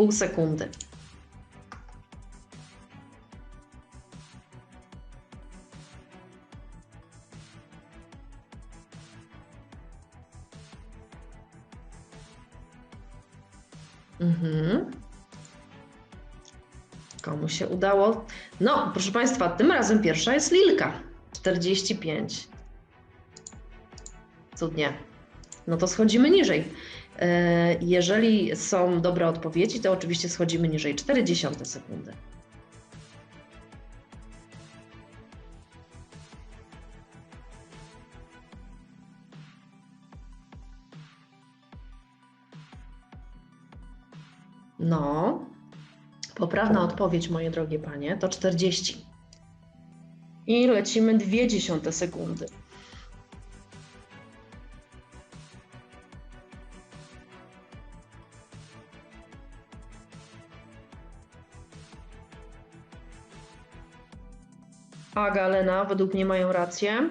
pół sekundy. Mhm. Komu się udało? No, proszę Państwa, tym razem pierwsza jest Lilka. 45. Cudnie. No to schodzimy niżej. E, Jeżeli są dobre odpowiedzi, to oczywiście schodzimy niżej 40 sekundy. No, poprawna odpowiedź, moje drogie panie, to 40. I lecimy 0,2 sekundy. Aga, Lena, według mnie mają rację.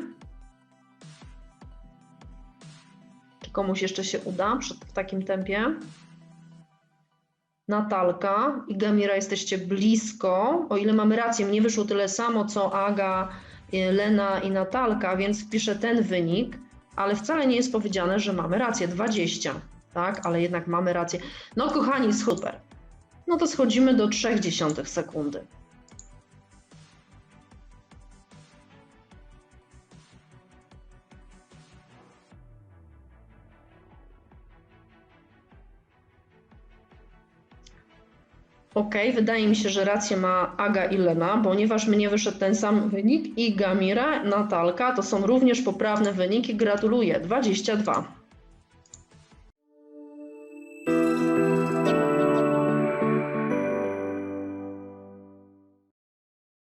Czy komuś jeszcze się uda w takim tempie? Natalka i Gamira jesteście blisko. O ile mamy rację, mnie wyszło tyle samo co Aga, y, Lena i Natalka, więc wpiszę ten wynik, ale wcale nie jest powiedziane, że mamy rację. 20, tak? Ale jednak mamy rację. No kochani, super. No to schodzimy do 0,3 sekundy. Ok, wydaje mi się, że rację ma Aga i Lena, ponieważ mnie wyszedł ten sam wynik i Gamira, Natalka to są również poprawne wyniki. Gratuluję, 22.